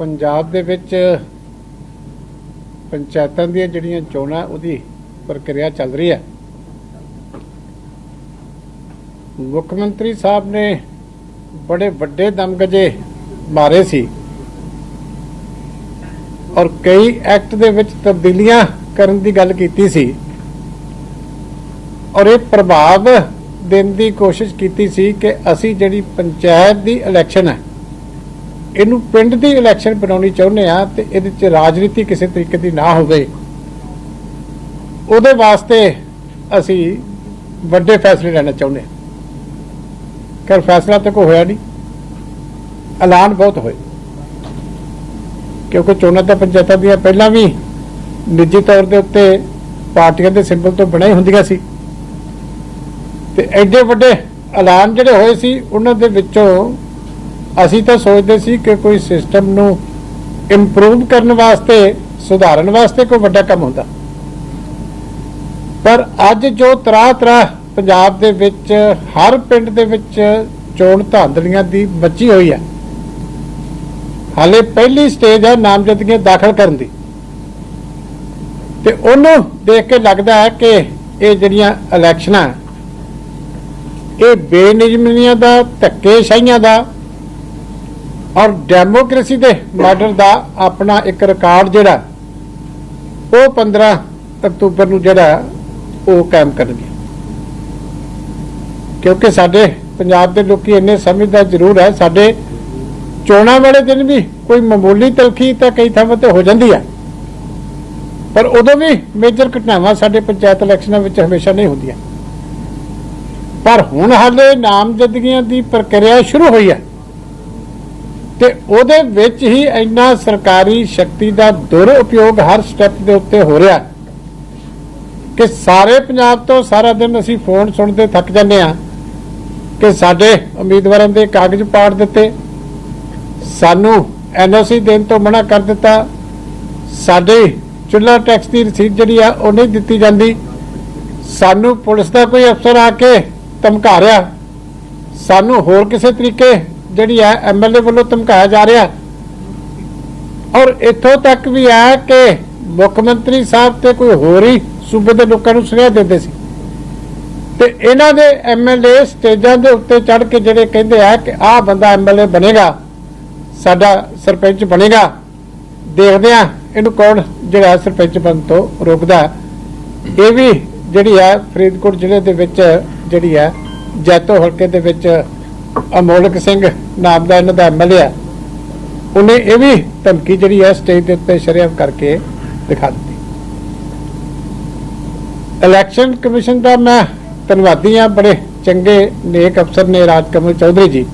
ਪੰਜਾਬ ਦੇ ਵਿੱਚ ਪੰਚਾਇਤਾਂ ਦੀਆਂ ਜਿਹੜੀਆਂ ਚੋਣਾਂ, ਉਹਦੀ ਪ੍ਰਕਿਰਿਆ ਚੱਲ ਰਹੀ ਹੈ। ਮੁੱਖ ਮੰਤਰੀ ਸਾਹਿਬ ਨੇ ਬੜੇ ਵੱਡੇ ਦਮਗਜੇ ਮਾਰੇ ਸੀ ਔਰ ਕਈ ਐਕਟ ਦੇ ਵਿੱਚ ਤਬਦੀਲੀਆਂ ਕਰਨ ਦੀ ਗੱਲ ਕੀਤੀ ਸੀ ਔਰ ਇਹ ਪ੍ਰਭਾਵ ਦੇਣ ਦੀ ਕੋਸ਼ਿਸ਼ ਕੀਤੀ ਸੀ ਕਿ ਅਸੀਂ ਜਿਹੜੀ ਪੰਚਾਇਤ ਦੀ ਇਲੈਕਸ਼ਨ ਹੈ ਇਹਨੂੰ ਪਿੰਡ ਦੀ ਇਲੈਕਸ਼ਨ ਬਣਾਉਣੀ ਚਾਹੁੰਦੇ ਆ ਤੇ ਇਹਦੇ ਚ ਰਾਜਨੀਤੀ ਕਿਸੇ ਤਰੀਕੇ ਦੀ ਨਾ ਹੋਵੇ। ਉਹਦੇ ਵਾਸਤੇ ਅਸੀਂ ਵੱਡੇ ਫੈਸਲੇ ਲੈਣਾ ਚਾਹੁੰਦੇ ਹਾਂ। ਕਰ ਫੈਸਲਾ ਤਾਂ ਕੋਈ ਹੋਇਆ ਨਹੀਂ। ਐਲਾਨ ਬਹੁਤ ਹੋਏ। ਕਿਉਂਕਿ ਚੋਣਾਂ ਤਾਂ ਪੰਚਾਇਤਾਂ ਦੀਆਂ ਪਹਿਲਾਂ ਵੀ ਨਿੱਜੀ ਤੌਰ ਦੇ ਉੱਤੇ ਪਾਰਟੀਆਂ ਦੇ ਸਿੰਬਲ ਤੋਂ ਬਣਾਈ ਹੁੰਦੀਆਂ ਸੀ। ਤੇ ਐਡੇ ਵੱਡੇ ਐਲਾਨ ਜਿਹੜੇ ਹੋਏ ਸੀ, ਉਹਨਾਂ ਦੇ ਵਿੱਚੋਂ ਅਸੀਂ ਤਾਂ ਸੋਚਦੇ ਸੀ ਕਿ ਕੋਈ ਸਿਸਟਮ ਨੂੰ ਇੰਪਰੂਵ ਕਰਨ ਵਾਸਤੇ, ਸੁਧਾਰਨ ਵਾਸਤੇ ਕੋਈ ਵੱਡਾ ਕੰਮ ਹੁੰਦਾ। ਪਰ ਅੱਜ ਜੋ ਤਰਾ ਤਰਾ ਪੰਜਾਬ ਦੇ ਵਿੱਚ, ਹਰ ਪਿੰਡ ਦੇ ਵਿੱਚ ਚੋਣ ਧਾਂਦਲੀਆਂ ਦੀ ਬਚੀ ਹੋਈ ਹੈ। ਹਾਲੇ ਪਹਿਲੀ ਸਟੇਜ ਹੈ ਨਾਮਜ਼ਦਗੀਆਂ ਦਾਖਲ ਕਰਨ ਦੀ। ਤੇ ਉਹਨੂੰ ਦੇਖ ਕੇ ਲੱਗਦਾ ਹੈ ਕਿ ਇਹ ਜਿਹੜੀਆਂ ਇਲੈਕਸ਼ਨਾਂ ਇਹ ਬੇਨਿਯਮੀਆਂ ਦਾ, ਧੱਕੇਸ਼ਾਹੀਆਂ ਦਾ ਔਰ ਡੈਮੋਕ੍ਰੇਸੀ ਦੇ ਮਾਡਲ ਦਾ ਆਪਣਾ ਇੱਕ ਰਿਕਾਰਡ ਜਿਹੜਾ, ਉਹ 15 ਅਕਤੂਬਰ ਨੂੰ ਜਿਹੜਾ ਉਹ ਕਾਇਮ ਕਰਨਗੇ। ਕਿਉਂਕਿ ਸਾਡੇ ਪੰਜਾਬ ਦੇ ਲੋਕੀ ਇੰਨੇ ਸਮਝਦਾ ਜ਼ਰੂਰ ਹੈ, ਸਾਡੇ ਚੋਣਾਂ ਵਾਲੇ ਦਿਨ ਵੀ ਕੋਈ ਮਾਮੂਲੀ ਤਲਖੀ ਤਾਂ ਕਈ ਥਾਵਾਂ ਤੇ ਹੋ ਜਾਂਦੀ ਹੈ। ਪਰ ਉਦੋਂ ਵੀ ਮੇਜਰ ਘਟਨਾਵਾਂ ਸਾਡੇ ਪੰਚਾਇਤ ਇਲੈਕਸ਼ਨਾਂ ਵਿੱਚ ਹਮੇਸ਼ਾ ਨਹੀਂ ਹੁੰਦੀਆਂ। ਪਰ ਹੁਣ ਹਾਲੇ ਨਾਮਜ਼ਦਗੀਆਂ ਦੀ ਪ੍ਰਕਿਰਿਆ ਸ਼ੁਰੂ ਹੋਈ ਹੈ। ਤੇ ਉਹਦੇ ਵਿੱਚ ਹੀ ਇੰਨਾ ਸਰਕਾਰੀ ਸ਼ਕਤੀ ਦਾ ਦੁਰ ਉਪਯੋਗ ਹਰ ਸਟੈਪ ਦੇ ਉੱਤੇ ਹੋ ਰਿਹਾ। ਕਿ ਸਾਰੇ ਪੰਜਾਬ ਤੋਂ ਸਾਰਾ ਦਿਨ ਅਸੀਂ ਫੋਨ ਸੁਣਦੇ ਥੱਕ ਜਾਂਦੇ ਆ ਕਿ ਸਾਡੇ ਉਮੀਦਵਾਰਾਂ ਦੇ ਕਾਗਜ਼ ਪਾੜ ਦਿੱਤੇ। ਸਾਨੂੰ ਐਨਓਸੀ ਦੇਣ ਤੋਂ ਮਨਾ ਕਰ ਦਿੱਤਾ। ਸਾਡੇ ਚੁੱਲ੍ਹਾ ਟੈਕਸ ਦੀ ਰਸੀਦ ਜਿਹੜੀ ਆ, ਉਹ ਨਹੀਂ ਦਿੱਤੀ ਜਾਂਦੀ। ਸਾਨੂੰ ਪੁਲਿਸ ਦਾ ਕੋਈ ਅਫਸਰ ਆ ਕੇ ਧਮਕਾ ਰਿਹਾ। ਸਾਨੂੰ ਹੋਰ ਕਿਸੇ ਤਰੀਕੇ ਜਿਹੜੀ ਹੈ ਐਮਐਲਏ ਵੱਲੋਂ ਧਮਕਾਇਆ ਜਾ ਰਿਹਾ। ਔਰ ਇੱਥੋਂ ਤੱਕ ਵੀ ਆ ਕਿ ਮੁੱਖ ਮੰਤਰੀ ਸਾਹਿਬ ਤੇ ਕੋਈ ਹੋਰ ਹੀ ਸੂਬੇ ਦੇ ਲੋਕਾਂ ਨੂੰ ਸੁਨੇਹਾ ਦਿੰਦੇ ਸੀ। ਤੇ ਇਹਨਾਂ ਦੇ ਐਮਐਲਏ ਸਟੇਜਾਂ ਦੇ ਉੱਤੇ ਚੜ ਕੇ ਜਿਹੜੇ ਕਹਿੰਦੇ ਆ ਕਿ ਆਹ ਬੰਦਾ ਐਮਐਲਏ ਬਣੇਗਾ, ਸਾਡਾ ਸਰਪੰਚ ਬਣੇਗਾ, ਦੇਖਦੇ ਆ ਇਹਨੂੰ ਕੌਣ ਜਿਹੜਾ ਸਰਪੰਚ ਬਣ ਤੋਂ ਰੋਕਦਾ। ਇਹ ਵੀ ਜਿਹੜੀ ਆ ਫਰੀਦਕੋਟ ਜ਼ਿਲ੍ਹੇ ਦੇ ਵਿੱਚ ਜਿਹੜੀ ਹੈ ਜੈਤੋ ਹਲਕੇ ਦੇ ਵਿੱਚ ਅਮੋਲਕ ਸਿੰਘ ਨਾਮ ਦਾ ਇਹਨਾਂ ਦਾ ਐਮਐਲਏ ਆ। ਉਹਨੇ ਇਹ ਵੀ ਧਮਕੀ ਜਿਹੜੀ ਹੈ ਸਟੇਜ ਦੇ ਉੱਤੇ ਸ਼ਰੇਆਮ ਕਰਕੇ ਦਿਖਾ ਦਿੱਤੀ। ਇਲੈਕਸ਼ਨ ਕਮਿਸ਼ਨ ਦਾ ਮੈਂ ਧੰਨਵਾਦੀ ਆ ਬੜੇ ਚੰਗੇ ਨੇਕ ਅਫਸਰ ਨੇ ਰਾਜਕਮਲ ਚੌਧਰੀ ਜੀ।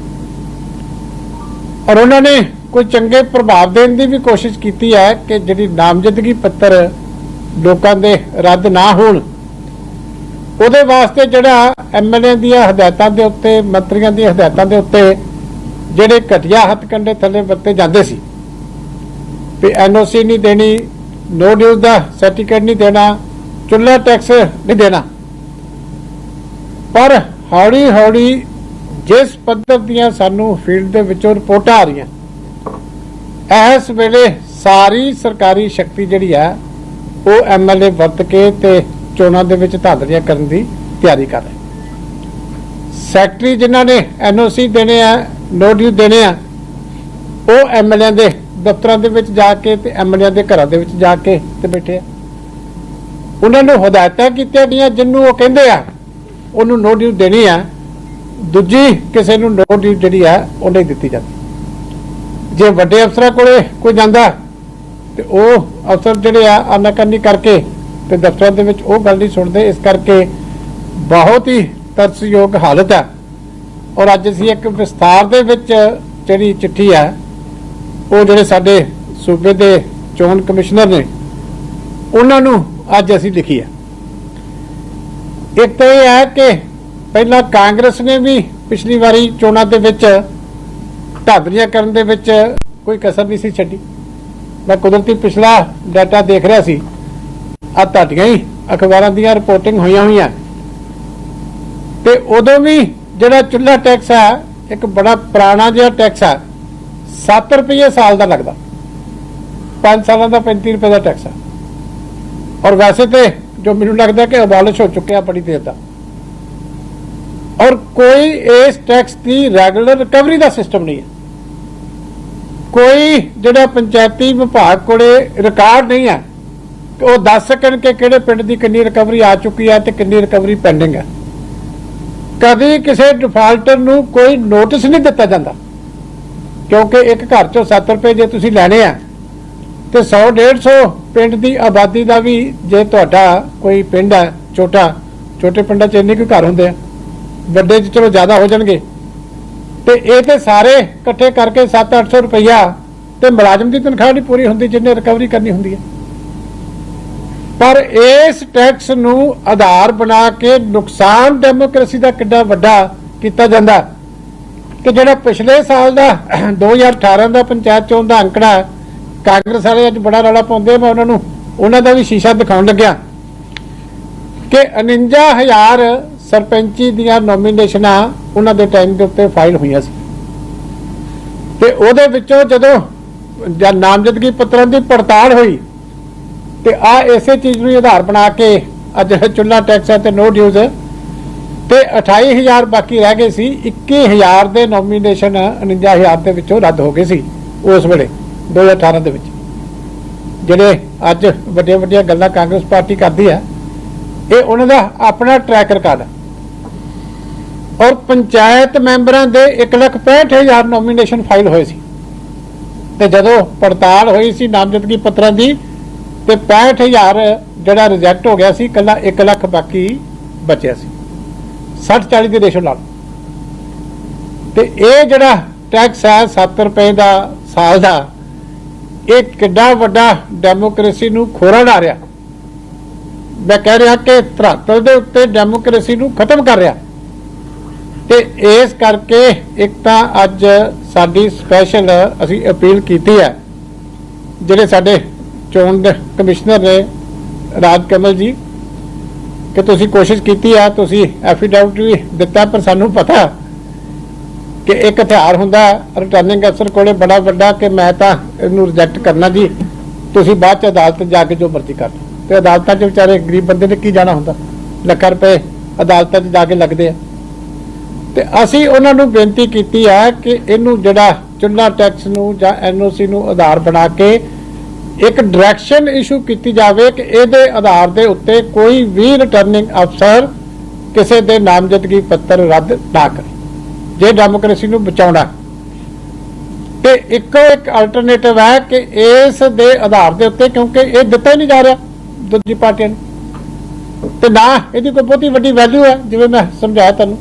ਔਰ ਉਹਨਾਂ ਨੇ ਕੋਈ ਚੰਗੇ ਪ੍ਰਭਾਵ ਦੇਣ ਦੀ ਵੀ ਕੋਸ਼ਿਸ਼ ਕੀਤੀ ਹੈ ਕਿ ਜਿਹੜੀ ਨਾਮਜ਼ਦਗੀ ਪੱਤਰ ਲੋਕਾਂ ਦੇ ਰੱਦ ਨਾ ਹੋਣ ਉਹਦੇ ਵਾਸਤੇ ਜਿਹੜਾ ਐਮਐਲਏ ਦੀਆਂ ਹਦਾਇਤਾਂ ਦੇ ਉੱਤੇ, ਮੰਤਰੀਆਂ ਦੀਆਂ ਹਦਾਇਤਾਂ ਦੇ ਉੱਤੇ ਜਿਹੜੇ ਘਟਿਆ ਹੱਥਕੰਡੇ ਥੱਲੇ ਵਰਤੇ ਜਾਂਦੇ ਸੀ। ਵੀ ਐਨਓਸੀ ਨਹੀਂ ਦੇਣੀ ਨੋ ਡਿਊਜ਼ ਦਾ ਸਰਟੀਫਿਕੇਟ ਨਹੀਂ ਦੇਣਾ, ਚੁੱਲ੍ਹਾ ਟੈਕਸ ਨਹੀਂ ਦੇਣਾ। ਪਰ ਹੌਲੀ ਹੌਲੀ ਜਿਸ ਪੱਧਰ ਦੀਆਂ ਸਾਨੂੰ ਫੀਲਡ ਦੇ ਵਿੱਚੋਂ ਰਿਪੋਰਟਾਂ ਆ ਰਹੀਆਂ, ਇਸ ਵੇਲੇ ਸਾਰੀ ਸਰਕਾਰੀ ਸ਼ਕਤੀ ਜਿਹੜੀ ਆ, ਉਹ ਐਮਐਲਏ ਵਰਤ ਕੇ ਤੇ ਚੋਣਾਂ ਦੇ ਵਿੱਚ ਧਾਂਦਲੀਆਂ ਕਰਨ ਦੀ ਤਿਆਰੀ ਕਰ ਰਹੇ। ਸੈਕਟਰੀ ਜਿਨ੍ਹਾਂ ਨੇ ਐਨਓਸੀ ਦੇਣੇ ਆ ਨੋ ਡਿਊ ਦੇਣੇ ਆ, ਉਹ ਐਮਐਲਏ ਦੇ ਦਫ਼ਤਰਾਂ ਦੇ ਵਿੱਚ ਜਾ ਕੇ ਤੇ ਐਮਐਲਏ ਦੇ ਘਰਾਂ ਦੇ ਵਿੱਚ ਜਾ ਕੇ ਤੇ ਬੈਠੇ ਆ। ਉਹਨਾਂ ਨੂੰ ਹਦਾਇਤਾਂ ਕੀਤੀਆਂ ਗਈਆਂ, ਜਿੰਨੂੰ ਉਹ ਕਹਿੰਦੇ ਆ, ਉਹਨੂੰ ਨੋ ਡਿਊ ਦੇਣੀ ਆ। ਦੂਜੀ ਕਿਸੇ ਨੂੰ ਨੋ ਡਿਊ ਜਿਹੜੀ ਆ, ਉਹ ਨਹੀਂ ਦਿੱਤੀ ਜਾਂਦੀ। ਜੇ ਵੱਡੇ ਅਫਸਰਾਂ ਕੋਲੇ ਕੋਈ ਜਾਂਦਾ, ਤੇ ਉਹ ਅਫਸਰ ਜਿਹੜੇ ਆ, ਆਨਾਕਾਨੀ ਕਰਕੇ ਤੇ ਦਫ਼ਤਰਾਂ ਦੇ ਵਿੱਚ ਉਹ ਗੱਲ ਨਹੀਂ ਸੁਣਦੇ, ਇਸ ਕਰਕੇ ਬਹੁਤ ਹੀ ਤਰਸਯੋਗ ਹਾਲਤ ਹੈ। ਔਰ ਅੱਜ ਅਸੀਂ ਇੱਕ ਵਿਸਤਾਰ ਦੇ ਵਿੱਚ ਜਿਹੜੀ ਚਿੱਠੀ ਹੈ, ਉਹ ਜਿਹੜੇ ਸਾਡੇ ਸੂਬੇ ਦੇ ਚੋਣ ਕਮਿਸ਼ਨਰ ਨੇ, ਉਹਨਾਂ ਨੂੰ ਅੱਜ ਅਸੀਂ ਲਿਖੀ ਹੈ। ਇੱਕ ਤਾਂ ਇਹ ਹੈ ਕਿ ਪਹਿਲਾਂ ਕਾਂਗਰਸ ਨੇ ਵੀ ਪਿਛਲੀ ਵਾਰੀ ਚੋਣਾਂ ਦੇ ਵਿੱਚ ਢਾਬਰੀਆਂ ਕਰਨ ਦੇ ਵਿੱਚ ਕੋਈ ਕਸਰ ਨਹੀਂ ਸੀ ਛੱਡੀ। ਮੈਂ ਕੁਦਰਤੀ ਪਿਛਲਾ ਡਾਟਾ ਦੇਖ ਰਿਹਾ ਸੀ। ਆ ਤੁਹਾਡੀਆਂ ਹੀ ਅਖਬਾਰਾਂ ਦੀਆਂ ਰਿਪੋਰਟਿੰਗ ਹੋਈਆਂ ਹੋਈਆਂ। ਤੇ ਉਦੋਂ ਵੀ ਜਿਹੜਾ ਚੁੱਲ੍ਹਾ ਟੈਕਸ ਹੈ ਇੱਕ ਬੜਾ ਪੁਰਾਣਾ ਜਿਹਾ ਟੈਕਸ ਹੈ 7 ਰੁਪਏ ਸਾਲ ਦਾ ਲੱਗਦਾ। 5 ਸਾਲਾਂ ਦਾ 35 ਰੁਪਏ ਦਾ ਟੈਕਸ ਆ। ਔਰ ਵੈਸੇ ਤੇ ਜੋ ਮੈਨੂੰ ਲੱਗਦਾ ਕਿ ਅਬਾਲਿਸ਼ ਹੋ ਚੁੱਕਿਆ ਬੜੀ ਦੇਰ ਦਾ। ਔਰ ਕੋਈ ਇਸ ਟੈਕਸ ਦੀ ਰੈਗੂਲਰ ਰਿਕਵਰੀ ਦਾ ਸਿਸਟਮ ਨਹੀਂ ਹੈ। ਕੋਈ ਜਿਹੜਾ ਪੰਚਾਇਤੀ ਵਿਭਾਗ ਕੋਲੇ ਰਿਕਾਰਡ ਨਹੀਂ ਹੈ। ਉਹ ਦੱਸ ਸਕਣ ਕਿ ਕਿਹੜੇ ਪਿੰਡ ਦੀ ਕਿੰਨੀ ਰਿਕਵਰੀ ਆ ਚੁੱਕੀ ਹੈ ਤੇ ਕਿੰਨੀ ਰਿਕਵਰੀ ਪੈਂਡਿੰਗ ਹੈ ਕਦੀ ਕਿਸੇ ਡਿਫਾਲਟਰ ਨੂੰ ਕੋਈ ਨੋਟਿਸ ਨਹੀਂ ਦਿੱਤਾ ਜਾਂਦਾ। ਕਿਉਂਕਿ ਇੱਕ ਘਰ ਚੋਂ 7 ਰੁਪਏ ਜੇ ਤੁਸੀਂ ਲੈਣੇ ਆ, ਤੇ 100 150 ਪਿੰਡ ਦੀ ਆਬਾਦੀ ਦਾ ਵੀ ਜੇ ਤੁਹਾਡਾ ਕੋਈ ਪਿੰਡ ਹੈ ਛੋਟਾ, ਛੋਟੇ ਪਿੰਡਾਂ 'ਚ ਇੰਨੇ ਕੁ ਘਰ ਹੁੰਦੇ ਆ, ਵੱਡੇ 'ਚ ਚਲੋ ਜ਼ਿਆਦਾ ਹੋ ਜਾਣਗੇ। ਤੇ ਇਹ ਤੇ ਸਾਰੇ ਇਕੱਠੇ ਕਰਕੇ 7-800 ਰੁਪਈਆ ਤੇ ਮੁਲਾਜ਼ਮ ਦੀ ਤਨਖਾਹ ਨਹੀਂ ਪੂਰੀ ਹੁੰਦੀ ਜਿੰਨੇ ਰਿਕਵਰੀ ਕਰਨੀ ਹੁੰਦੀ ਹੈ ਪਰ ਇਸ ਟੈਕਸ ਨੂੰ ਆਧਾਰ ਬਣਾ ਕੇ ਨੁਕਸਾਨ ਡੈਮੋਕ੍ਰੇਸੀ ਦਾ ਕਿੱਡਾ ਵੱਡਾ ਕੀਤਾ ਜਾਂਦਾ ਕਿ ਜਿਹੜਾ ਪਿਛਲੇ ਸਾਲ ਦਾ 2018 ਦਾ ਪੰਚਾਇਤ ਚੋਣ ਦਾ ਅੰਕੜਾ ਕਾਂਗਰਸ ਵਾਲੇ ਅੱਜ ਬੜਾ ਰੌਲਾ ਪਾਉਂਦੇ ਮੈਂ ਉਹਨਾਂ ਨੂੰ, ਉਹਨਾਂ ਦਾ ਵੀ ਸ਼ੀਸ਼ਾ ਦਿਖਾਉਣ ਲੱਗਿਆ। ਕਿ 49000 ਸਰਪੰਚੀ ਦੀਆਂ ਨੋਮੀਨੇਸ਼ਨਾਂ ਉਹਨਾਂ ਦੇ ਟਾਈਮ ਦੇ ਉੱਤੇ ਫਾਈਲ ਹੋਈਆਂ ਸੀ। ਤੇ ਉਹਦੇ ਵਿੱਚੋਂ ਜਦੋਂ ਨਾਮਜ਼ਦਗੀ ਪੱਤਰਾਂ ਦੀ ਪੜਤਾਲ ਹੋਈ ਤੇ ਆ ਇਸੇ ਚੀਜ਼ ਨੂੰ ਹੀ ਆਧਾਰ ਬਣਾ ਕੇ ਅੱਜ ਚੁੱਲਾ ਟੈਕਸ ਹੈ ਤੇ ਨੋ ਡਿਊਜ਼ ਤੇ 28000 ਬਾਕੀ ਰਹਿ ਗਏ ਸੀ 21000 ਦੇ ਨੋਮੀਨੇਸ਼ਨ 49000 ਦੇ ਵਿੱਚੋਂ ਰੱਦ ਹੋ ਗਏ ਸੀ, ਉਸ ਵੇਲੇ 2018 ਦੇ ਵਿੱਚ। ਜਿਹੜੇ ਅੱਜ ਵੱਡੀਆਂ ਵੱਡੀਆਂ ਗੱਲਾਂ ਕਾਂਗਰਸ ਪਾਰਟੀ ਕਰਦੀ ਹੈ, ਇਹ ਉਹਨਾਂ ਦਾ ਆਪਣਾ ਟਰੈਕ ਰਿਕਾਰਡ ਹੈ। ਔਰ ਪੰਚਾਇਤ ਮੈਂਬਰਾਂ ਦੇ 165000 ਨੋਮੀਨੇਸ਼ਨ ਫਾਈਲ ਹੋਏ ਸੀ। ਤੇ ਜਦੋਂ ਪੜਤਾਲ ਹੋਈ ਸੀ ਨਾਮਜ਼ਦਗੀ ਪੱਤਰਾਂ ਦੀ ਤੇ 65000 ਜਿਹੜਾ ਰਿਜੈਕਟ ਹੋ ਗਿਆ ਸੀ ਕੱਲਾ 1 ਲੱਖ ਬਾਕੀ ਬਚਿਆ ਸੀ। 60 40 ਦੀ ਰੇਸ਼ੋ ਨਾਲ। ਤੇ ਇਹ ਜਿਹੜਾ ਟੈਕਸ ਹੈ 7 ਰੁਪਏ ਦਾ ਸਾਲ ਦਾ, ਇਹ ਕਿੱਡਾ ਵੱਡਾ ਡੈਮੋਕ੍ਰੇਸੀ ਨੂੰ ਖੋਰਾ ਢਾ ਰਿਹਾ। ਮੈਂ ਕਹਿ ਰਿਹਾ ਕਿ ਧਰਾਤਲ ਦੇ ਉੱਤੇ ਡੈਮੋਕ੍ਰੇਸੀ ਨੂੰ ਖਤਮ ਕਰ ਰਿਹਾ। ਤੇ ਇਸ ਕਰਕੇ ਇੱਕ ਤਾਂ ਅੱਜ ਸਾਡੀ ਸਪੈਸ਼ਲ ਅਸੀਂ ਅਪੀਲ ਕੀਤੀ ਹੈ, ਜਿਹੜੇ ਸਾਡੇ ਚੋਣ ਕਮਿਸ਼ਨਰ ਨੇ ਰਾਜ ਕਮਲ ਜੀ, ਕਿ ਤੁਸੀਂ ਕੋਸ਼ਿਸ਼ ਕੀਤੀ ਆ, ਤੁਸੀਂ ਐਫੀਡੈਵਿਟ ਵੀ ਦਿੱਤਾ, ਪਰ ਸਾਨੂੰ ਪਤਾ ਕਿ ਇੱਕ ਹਥਿਆਰ ਹੁੰਦਾ ਰਿਟਰਨਿੰਗ ਅਫਸਰ ਕੋਲੇ ਬੜਾ ਵੱਡਾ ਕਿ ਮੈਂ ਤਾਂ ਇਹਨੂੰ ਰਿਜੈਕਟ ਕਰਨਾ ਜੀ। ਤੁਸੀਂ ਬਾਅਦ ਚ ਅਦਾਲਤ ਜਾ ਕੇ ਜੋ ਮਰਜ਼ੀ ਕਰ ਤੇ ਅਦਾਲਤਾਂ 'ਚ ਵਿਚਾਰੇ ਗਰੀਬ ਬੰਦੇ ਨੇ ਕੀ ਜਾਣਾ ਹੁੰਦਾ? ਲੱਖਾਂ ਰੁਪਏ ਅਦਾਲਤਾਂ 'ਚ ਜਾ ਕੇ ਲੱਗਦੇ ਆ। ਤੇ ਅਸੀਂ ਉਹਨਾਂ ਨੂੰ ਬੇਨਤੀ ਕੀਤੀ ਆ ਕਿ ਇਹਨੂੰ ਜਿਹੜਾ ਚੁੱਲਾ ਟੈਕਸ ਨੂੰ ਜਾਂ ਐਨਓਸੀ ਨੂੰ ਆਧਾਰ ਬਣਾ ਕੇ ਇੱਕ ਡਾਇਰੈਕਸ਼ਨ ਇਸ਼ੂ ਕੀਤੀ ਜਾਵੇ ਕਿ ਇਹਦੇ ਆਧਾਰ ਦੇ ਉੱਤੇ ਕੋਈ ਵੀ ਰਿਟਰਨਿੰਗ ਅਫਸਰ ਕਿਸੇ ਦੇ ਨਾਮਜ਼ਦਗੀ ਪੱਤਰ ਰੱਦ ਨਾ ਕਰੇ, ਜੇ ਡੈਮੋਕ੍ਰੇਸੀ ਨੂੰ ਬਚਾਉਣਾ ਤੇ ਇੱਕੋ ਇੱਕ ਅਲਟਰਨੇਟਿਵ ਹੈ ਕਿ ਇਸ ਦੇ ਆਧਾਰ ਦੇ ਉੱਤੇ, ਕਿਉਂਕਿ ਇਹ ਦਿੱਤਾ ਹੀ ਨਹੀਂ ਜਾ ਰਿਹਾ ਦੂਜੀ ਪਾਰਟੀਆਂ ਨੂੰ। ਤੇ ਨਾ, ਇਹਦੀ ਕੋਈ ਬਹੁਤੀ ਵੱਡੀ ਵੈਲਿਊ ਹੈ, ਜਿਵੇਂ ਮੈਂ ਸਮਝਾਇਆ ਤੁਹਾਨੂੰ।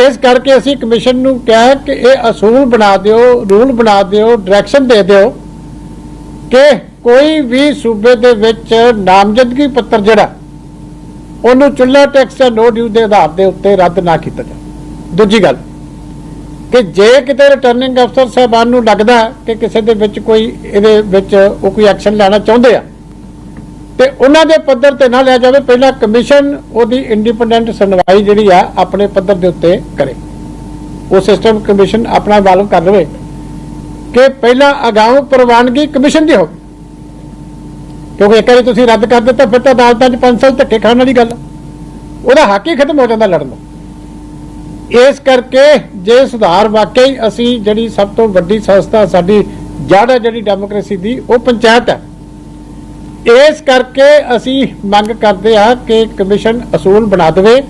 ਇਸ ਕਰਕੇ ਅਸੀਂ ਕਮਿਸ਼ਨ ਨੂੰ ਕਿਹਾ ਕਿ ਇਹ ਅਸੂਲ ਬਣਾ ਦਿਓ ਰੂਲ ਬਣਾ ਦਿਓ ਡਾਇਰੈਕਸ਼ਨ ਦੇ ਦਿਓ। ਕਿ ਕੋਈ ਵੀ ਸੂਬੇ ਦੇ ਵਿੱਚ ਨਾਮਜ਼ਦਗੀ ਪੱਤਰ ਜਿਹੜਾ, ਉਹਨੂੰ ਚੁੱਲ੍ਹਾ ਟੈਕਸ ਜਾਂ ਨੋ ਡਿਊ ਦੇ ਆਧਾਰ ਦੇ ਉੱਤੇ ਰੱਦ ਨਾ ਕੀਤਾ ਜਾਵੇ। ਦੂਜੀ ਗੱਲ, ਕਿ ਜੇ ਕਿਤੇ ਰਿਟਰਨਿੰਗ ਅਫਸਰ ਸਾਹਿਬਾਨ ਨੂੰ ਲੱਗਦਾ ਕਿ ਕਿਸੇ ਦੇ ਵਿੱਚ ਕੋਈ, ਇਹਦੇ ਵਿੱਚ ਉਹ ਕੋਈ ਐਕਸ਼ਨ ਲੈਣਾ ਚਾਹੁੰਦੇ ਆ, ਤੇ ਉਹਨਾਂ ਦੇ ਪੱਧਰ ਤੇ ਨਾ ਲਿਆ ਜਾਵੇ, ਪਹਿਲਾਂ ਕਮਿਸ਼ਨ ਉਹਦੀ ਇੰਡੀਪੈਂਡੈਂਟ ਸੁਣਵਾਈ ਜਿਹੜੀ ਆ, ਆਪਣੇ ਪੱਧਰ ਦੇ ਉੱਤੇ ਕਰੇ। ਉਹ ਸਿਸਟਮ ਕਮਿਸ਼ਨ ਆਪਣਾ ਵਾਲਵ ਕਰ ਲਵੇ। ਕਿ ਪਹਿਲਾਂ ਅਗਾਊਂ ਪ੍ਰਵਾਨਗੀ ਕਮਿਸ਼ਨ ਦੀ ਹੋਵੇ। ਕਿਉਂਕਿ ਇੱਕ ਵਾਰੀ ਤੁਸੀਂ ਰੱਦ ਕਰ ਦਿੱਤਾ, ਫਿਰ ਤਾਂ ਅਦਾਲਤਾਂ 'ਚ 5 ਸਾਲ ਧੱਕੇ ਖਾਣ ਵਾਲੀ ਗੱਲ ਉਹਦਾ ਹੱਕ ਹੀ ਖਤਮ ਹੋ ਜਾਂਦਾ ਲੜਨ ਦਾ। ਇਸ ਕਰਕੇ ਜੇ ਸੁਧਾਰ ਵਾਕਈ ਅਸੀਂ ਜਿਹੜੀ ਸਭ ਤੋਂ ਵੱਡੀ ਸੰਸਥਾ ਸਾਡੀ ਜੜ ਹੈ ਜਿਹੜੀ ਡੈਮੋਕ੍ਰੇਸੀ ਦੀ, ਉਹ ਪੰਚਾਇਤ ਹੈ ਇਸ ਕਰਕੇ ਅਸੀਂ ਮੰਗ ਕਰਦੇ ਹਾਂ ਕਿ ਕਮਿਸ਼ਨ ਅਸੂਲ ਬਣਾ ਦੇਵੇ,